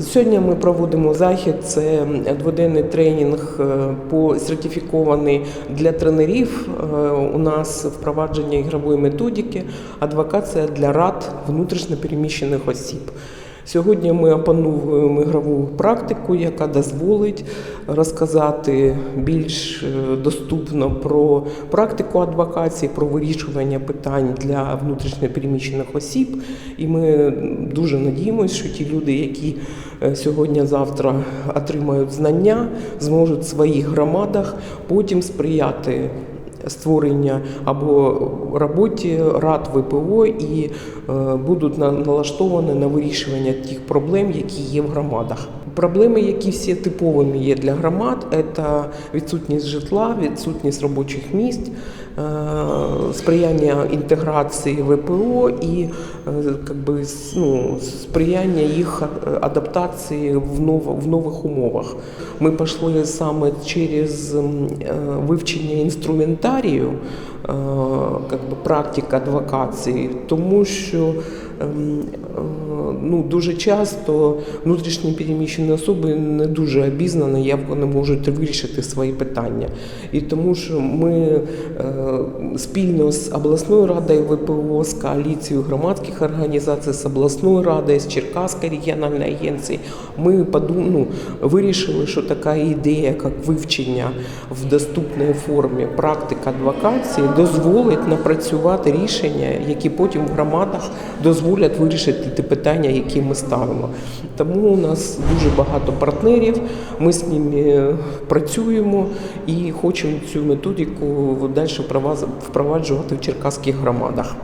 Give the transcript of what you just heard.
Сьогодні ми проводимо захід. Це дводенний тренінг е, по сертифікований для тренерів. Е, У нас впровадження ігрової методики, адвокація для рад внутрішньопереміщених осіб. Сьогодні ми опановуємо ігрову практику, яка дозволить розказати більш е, доступно про практику адвокації, про вирішування питань для внутрішньопереміщених осіб. І ми дуже надіємося, що ті люди, які е, сьогодні-завтра отримають знання, зможуть в своїх громадах потім сприяти створення або роботі рад ВПО і е, будуть на- налаштовані на вирішування тих проблем, які є в громадах. Проблеми, які всі типовими є для громад, це відсутність житла, відсутність робочих місць, е, сприяння інтеграції ВПО і е, би, ну, сприяння їх е, адаптації в, нов, в нових умовах. Ми пішли саме через вивчення інструментарію, как би, практик адвокації, тому що ем, е, ну, дуже часто внутрішні переміщені особи не дуже обізнані, як вони можуть вирішити свої питання. І тому що ми е, спільно з обласною радою ВПО, з коаліцією громадських організацій, з обласною радою, з Черкаською регіональною агенцією, ми ну, вирішили, що така ідея, як вивчення в доступній формі практик адвокації, дозволить напрацювати рішення, які потім в громадах дозволять вирішити ті питання, які ми ставимо. Тому у нас дуже багато партнерів. Ми з ними працюємо і хочемо цю методику далі впроваджувати в черкаських громадах.